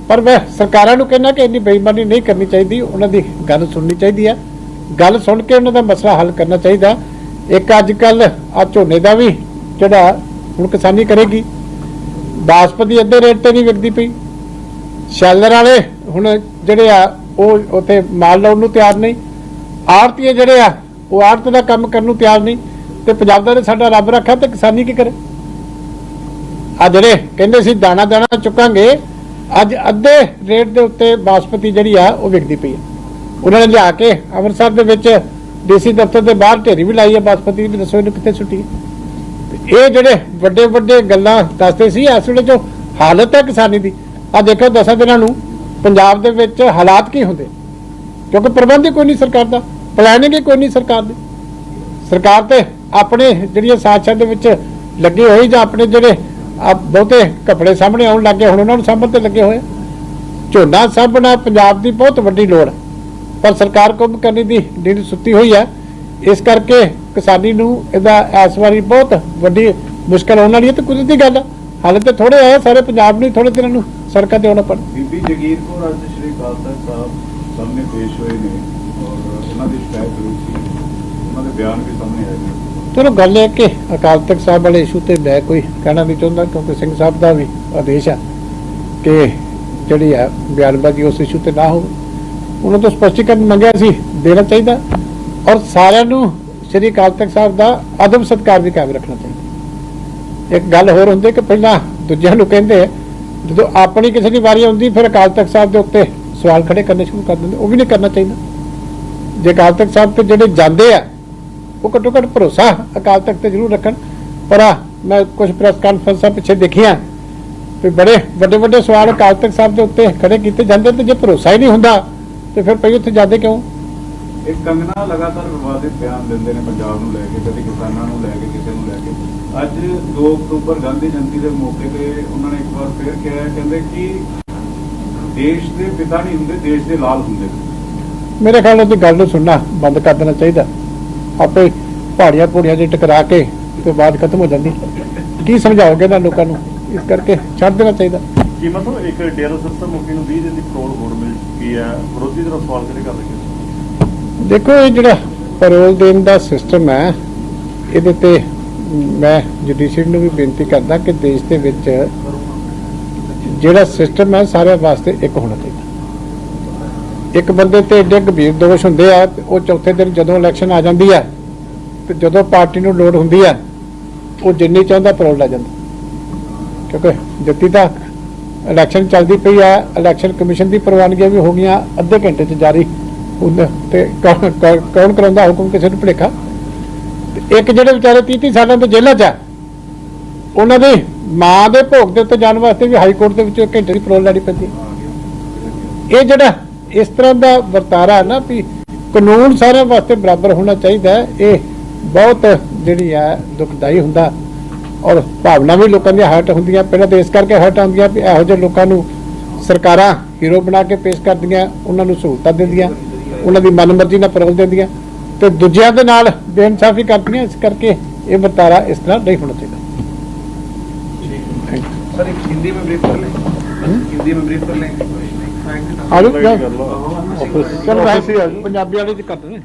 ਪਰ ਮੈਂ ਸਰਕਾਰਾਂ ਨੂੰ ਕਹਿੰਦਾ ਕਿ ਇੰਨੀ ਬੇਈਮਾਨੀ ਨਹੀਂ ਕਰਨੀ ਚਾਹੀਦੀ, ਉਹਨਾਂ ਦੀ ਗੱਲ ਸੁਣਨੀ ਚਾਹੀਦੀ ਹੈ। ਗੱਲ ਸੁਣ ਕੇ ਉਹਨਾਂ ਦਾ ਮਸਲਾ ਹੱਲ ਕਰਨਾ ਚਾਹੀਦਾ। ਇੱਕ ਅੱਜ ਕੱਲ ਆ ਝੋਨੇ ਦਾ ਵੀ ਜਿਹੜਾ ਹੁਣ ਕਿਸਾਨੀ ਕਰੇਗੀ। ਬਾਸਪਤੀ ਅੱਧੇ ਰੇਟ ਤੇ ਨਹੀਂ ਵਿਕਦੀ ਪਈ। ਸ਼ੈਲਰ ਵਾਲੇ ਹੁਣ ਜਿਹੜੇ ਆ, ਉਹ ਉਥੇ ਮਾਲ ਲਾਉਣ ਨੂੰ ਤਿਆਰ ਨਹੀਂ। ਆੜਤੀਏ ਜਿਹੜੇ ਆ ਉਹ ਆੜਤ ਦਾ ਕੰਮ ਕਰਨ ਨੂੰ ਤਿਆਰ ਨਹੀਂ ਤੇ ਪੰਜਾਬ ਦਾ ਸਾਡਾ ਰੱਬ ਰੱਖਾ ਤੇ ਕਿਸਾਨੀ ਕੀ ਕਰੇ? ਆ ਜਿਹੜੇ ਕਹਿੰਦੇ ਸੀ ਦਾਣਾ ਦਾਣਾ ਚੁੱਕਾਂਗੇ, ਅੱਜ ਅੱਧੇ ਰੇਟ ਦੇ ਉੱਤੇ ਬਾਸਪਤੀ ਜਿਹੜੀ ਆ, ਉਹ ਵਿਕਦੀ ਪਈ ਹੈ ਉਹਨਾਂ ਨੇ ਲਿਆ ਕੇ ਅੰਮ੍ਰਿਤਸਰ ਦੇ ਵਿੱਚ ਡੀਸੀ ਦਫ਼ਤਰ ਦੇ ਬਾਹਰ ਢੇਰੀ ਵੀ ਲਾਈ ਹੈ ਬਾਸਪਤੀ ਦੀ, ਦੱਸੋ ਇਹਨੂੰ ਕਿੱਥੇ ਸੁੱਟੀ ਇਹ ਜਿਹੜੇ ਵੱਡੇ ਵੱਡੇ ਗੱਲਾਂ ਦੱਸਦੇ ਸੀ, ਇਸ ਵੇਲੇ ਜੋ ਹਾਲਤ ਹੈ ਕਿਸਾਨੀ ਦੀ ਆ ਦੇਖੋ ਦਸਾਂ ਦਿਨਾਂ ਨੂੰ ਪੰਜਾਬ ਦੇ ਵਿੱਚ ਹਾਲਾਤ ਕੀ ਹੁੰਦੇ? ਕਿਉਂਕਿ ਪ੍ਰਬੰਧ ਕੋਈ ਨਹੀਂ ਸਰਕਾਰ ਦਾ। ਪਲੈਨਿੰਗ ਹੀ ਕੋਈ ਨਹੀਂ ਸਰਕਾਰ ਦੀ। ਸਰਕਾਰ ਤੇ ਆਪਣੇ ਜਿਹੜੀਆਂ ਸਾਜ਼ਿਸ਼ਾਂ ਦੇ ਵਿੱਚ ਲੱਗੇ ਹੋਏ ਜਾਂ ਆਪਣੇ ਜਿਹੜੇ ਬਹੁਤੇ ਕੱਪੜੇ ਸਾਹਮਣੇ ਆਉਣ ਲੱਗੇ ਹੁਣ ਉਹਨਾਂ ਨੂੰ ਸਾਂਭਣ ਤੇ ਲੱਗੇ ਹੋਏ ਝੋਨਾ ਸਾਂਭਣਾ ਪੰਜਾਬ ਦੀ ਬਹੁਤ ਵੱਡੀ ਲੋੜ ਹੈ, ਪਰ ਸਰਕਾਰ ਕੁੰਭ ਕਰਨੀ ਦੀ ਨੀਂਦ ਸੁੱਤੀ ਹੋਈ ਹੈ, ਇਸ ਕਰਕੇ ਕਿਸਾਨੀ ਨੂੰ ਇਹਦਾ ਇਸ ਵਾਰੀ ਬਹੁਤ ਵੱਡੀ ਮੁਸ਼ਕਲ ਆਉਣ ਵਾਲੀ ਹੈ ਤੇ ਕੁਦਰਤੀ ਗੱਲ ਹੈ ਹਾਲੇ ਤੇ ਥੋੜੇ ਆਏ ਸਾਰੇ ਪੰਜਾਬ ਨੂੰ ਥੋੜੇ ਦਿਨਾਂ ਨੂੰ ਸੜਕਾਂ ਤੇ ਆਉਣਾ ਪੜ ਬੀਬੀ ਜਗੀਰ ਕੌਰ ਅੱਜ ਸ਼੍ਰੀ ਅਕਾਲ ਸਾਹਿਬ ਸਾਹਮਣੇ ਪੇਸ਼ ਹੋਏ ਨੇ। ਉਹਨਾਂ ਦੀ ਸ਼ਿਕਾਇਤ ਜ਼ਰੂਰ ਸੀ ਉਹਨਾਂ ਦੇ ਬਿਆਨ ਵੀ ਸਾਹਮਣੇ ਆਏ ਨੇ। ਚਲੋ, ਗੱਲ ਇਹ ਕਿ ਅਕਾਲ ਤਖਤ ਸਾਹਿਬ ਵਾਲੇ ਇਸ਼ੂ ਤੇ ਮੈਂ ਕੋਈ ਕਹਿਣਾ ਨਹੀਂ ਚਾਹੁੰਦਾ, ਕਿਉਂਕਿ ਸਿੰਘ ਸਾਹਿਬ ਦਾ ਵੀ ਆਦੇਸ਼ ਆ ਕਿ ਜਿਹੜੀ ਆ ਬਿਆਨਬਾਜ਼ੀ ਉਸ ਇਸ਼ੂ ਤੇ ਨਾ ਹੋਵੇ। ਉਹਨਾਂ ਤੋਂ ਸਪਸ਼ਟੀਕਰਨ ਮੰਗਿਆ ਸੀ, ਦੇਣਾ ਚਾਹੀਦਾ। ਔਰ ਸਾਰਿਆਂ ਨੂੰ ਸ੍ਰੀ ਅਕਾਲ ਤਖਤ ਸਾਹਿਬ ਦਾ ਅਦਬ ਸਤਕਾਰ ਵੀ ਕਾਇਮ ਰੱਖਣਾ ਚਾਹੀਦਾ। ਇੱਕ ਗੱਲ ਹੋਰ ਹੁੰਦੀ ਕਿ ਪਹਿਲਾਂ ਦੂਜਿਆਂ ਨੂੰ ਕਹਿੰਦੇ ਜਦੋਂ ਆਪਣੀ ਕਿਸੇ ਦੀ ਵਾਰੀ ਆਉਂਦੀ, ਫਿਰ ਅਕਾਲ ਤਖਤ ਸਾਹਿਬ ਦੇ ਉੱਤੇ ਸਵਾਲ ਖੜੇ ਕਰਨੇ ਸ਼ੁਰੂ ਕਰ ਦਿੰਦੇ, ਉਹ ਵੀ ਨਹੀਂ ਕਰਨਾ ਚਾਹੀਦਾ। ਜੇ ਅਕਾਲ ਤਖਤ ਸਾਹਿਬ ਤੇ ਜਿਹੜੇ ਜਾਂਦੇ ਆ, ਉਹ ਘੱਟੋ ਘੱਟ ਭਰੋਸਾ ਅਕਾਲ ਤਖਤ ਤੇ ਜ਼ਰੂਰ ਰੱਖਣ। ਪਰ ਮੈਂ ਕੁਝ ਪ੍ਰੈਸ ਕਾਨਫਰੰਸਾਂ ਪਿੱਛੇ ਦੇਖੀਆਂ। ਤੇ ਬੜੇ ਵੱਡੇ ਵੱਡੇ ਸਵਾਲ ਅਕਾਲ ਤਖਤ ਸਾਹਿਬ ਦੇ ਉੱਤੇ ਖੜੇ ਕੀਤੇ ਜਾਂਦੇ ਤੇ ਜੇ ਭਰੋਸਾ ਹੀ ਨਹੀਂ ਹੁੰਦਾ, ਤੇ ਫਿਰ ਪਈ ਉੱਥੇ ਜਾਂਦੇ ਕਿਉਂ? ਇੱਕ ਕੰਗਨਾ ਲਗਾਤਾਰ ਵਿਵਾਦਿਤ ਬਿਆਨ ਦਿੰਦੇ ਨੇ ਪੰਜਾਬ ਨੂੰ ਲੈ ਕੇ, ਕਦੇ ਕਿਸਾਨਾਂ ਨੂੰ ਲੈ ਕੇ, ਕਿਸੇ ਨੂੰ ਲੈ ਕੇ। ਅੱਜ 2 ਅਕਤੂਬਰ ਗਾਂਧੀ ਜਯੰਤੀ ਦੇ ਮੌਕੇ ਤੇ ਉਹਨਾਂ ਨੇ ਇੱਕ ਵਾਰ ਫੇਰ ਕਿਹਾ, ਕਹਿੰਦੇ ਕਿ ਦੇਸ਼ ਦੇ ਪਿਤਾ ਨਹੀਂ ਹੁੰਦੇ, ਦੇਸ਼ ਦੇ ਲਾਲ ਹੁੰਦੇ ਨੇ। ਮੇਰੇ ਖਿਆਲ ਨਾਲ ਉਹਦੀ ਗੱਲ ਨੂੰ ਸੁਣਨਾ ਬੰਦ ਕਰ ਦੇਣਾ ਚਾਹੀਦਾ। ਆਪੇ ਪਹਾੜੀਆਂ ਪੂੜੀਆਂ 'ਚ ਟਕਰਾ ਕੇ ਤੇ ਬਾਅਦ ਖਤਮ ਹੋ ਜਾਂਦੀ। ਕੀ ਸਮਝਾਓਗੇ ਨਾ ਲੋਕਾਂ ਨੂੰ? ਇਸ ਕਰਕੇ ਛੱਡ ਦੇਣਾ ਚਾਹੀਦਾ। ਕੀ ਮਤਲਬ ਇੱਕ ਡੇਰਾ ਮੁਖੀ ਨੂੰ 20 ਦਿਨ ਦੀ ਪੈਰੋਲ ਹੋਰ ਮਿਲ ਚੁੱਕੀ ਹੈ। ਵਿਰੋਧੀ ਤਰ੍ਹਾਂ ਸਵਾਲ ਕਿਹੜੇ ਕਰ ਰਹੇ ਦੇਖੋ ਇਹ ਜਿਹੜਾ ਪੈਰੋਲ ਦੇਣ ਦਾ ਸਿਸਟਮ ਹੈ ਇਹਦੇ ਤੇ ਮੈਂ ਜੁਡੀਸ਼ੀਅਰੀ ਨੂੰ ਵੀ ਬੇਨਤੀ ਕਰਦਾ ਕਿ ਦੇਸ਼ ਦੇ ਵਿੱਚ ਜਿਹੜਾ ਸਿਸਟਮ ਹੈ ਸਾਰਿਆਂ ਵਾਸਤੇ ਇੱਕ ਹੋਣਾ ਚਾਹੀਦਾ। ਇੱਕ ਬੰਦੇ ਤੇ ਏਡੇ ਗੰਭੀਰ ਦੋਸ਼ ਹੁੰਦੇ ਆ, ਤੇ ਉਹ ਚੌਥੇ ਦਿਨ ਜਦੋਂ ਇਲੈਕਸ਼ਨ ਆ ਜਾਂਦੀ ਹੈ ਤੇ ਜਦੋਂ ਪਾਰਟੀ ਨੂੰ ਲੋੜ ਹੁੰਦੀ ਹੈ ਉਹ ਜਿੰਨੀ ਚਾਹੁੰਦਾ ਪੈਰੋਲ ਲੈ ਜਾਂਦਾ। ਕਿਉਂਕਿ ਜੱਤੀ ਤਾਂ ਇਲੈਕਸ਼ਨ ਚੱਲਦੀ ਪਈ ਆ ਇਲੈਕਸ਼ਨ ਕਮਿਸ਼ਨ ਦੀ ਪ੍ਰਵਾਨਗੀਆਂ ਵੀ ਹੋ ਗਈਆਂ, ਅੱਧੇ ਘੰਟੇ 'ਚ ਜਾਰੀ। ਹੁੰਦਾ ਤੇ ਕੌਣ, ਕੌਣ- ਕਰਾਉਂਦਾ ਹੁਕਮ ਕਿਸੇ ਨੂੰ ਭੁਲੇਖਾ? ਤੇ ਇੱਕ ਜਿਹੜੇ ਵਿਚਾਰੇ 30 30 ਸਾਲਾਂ ਤੋਂ ਜੇਲ੍ਹਾਂ 'ਚ ਆ, ਉਹਨਾਂ ਦੀ ਮਾਂ ਦੇ ਭੋਗ ਦੇ ਉੱਤੇ ਜਾਣ ਵਾਸਤੇ ਵੀ ਹਾਈ ਕੋਰਟ ਦੇ ਵਿੱਚ ਘੰਟੇ ਦੀ ਪਰੋਲ ਲੈਣੀ ਪੈਂਦੀ। ਇਹ ਜਿਹੜਾ ਇਸ ਤਰ੍ਹਾਂ ਦਾ ਵਰਤਾਰਾ ਨਾ ਵੀ ਕਾਨੂੰਨ ਸਾਰਿਆਂ ਵਾਸਤੇ ਬਰਾਬਰ ਹੋਣਾ ਚਾਹੀਦਾ ਇਹ ਬਹੁਤ ਜਿਹੜੀ ਆ ਦੁਖਦਾਈ ਹੁੰਦਾ। ਔਰ ਭਾਵਨਾ ਵੀ ਲੋਕਾਂ ਦੀਆਂ ਹਟ ਹੁੰਦੀਆਂ। ਪਹਿਲਾਂ ਤਾਂ ਇਸ ਕਰਕੇ ਹਟ ਆਉਂਦੀਆਂ ਵੀ ਇਹੋ ਜਿਹੇ ਲੋਕਾਂ ਨੂੰ ਸਰਕਾਰਾਂ ਹੀਰੋ ਬਣਾ ਕੇ ਪੇਸ਼ ਕਰਦੀਆਂ ਉਹਨਾਂ ਨੂੰ ਸਹੂਲਤਾਂ ਦਿੰਦੀਆਂ ਉਹਨਾਂ ਦੀ ਮਨਮਰਜ਼ੀ ਨਾਲ ਪਰੋਲ ਦਿੰਦੀਆਂ। ਤੇ ਦੂਜਿਆਂ ਦੇ ਨਾਲ ਬੇਇਨਸਾਫੀ ਕਰਦੀਆਂ ਇਸ ਕਰਕੇ ਇਹ ਵਰਤਾਰਾ ਇਸ ਤਰ੍ਹਾਂ ਨਹੀਂ ਹੋਣਾ ਚਾਹੀਦਾ। ਸਰ ਹਿੰਦੀ ਵਿੱਚ ਬ੍ਰੀਫ ਕਰ ਲੈ ਹਿੰਦੀ ਵਿੱਚ ਬ੍ਰੀਫ ਕਰ ਲੈ ਆਜੋ ਕਰ ਲਓ। ਚਲੋ ਪੰਜਾਬੀ ਵਾਲੇ ਚ ਕਰਦੇ ਨੇ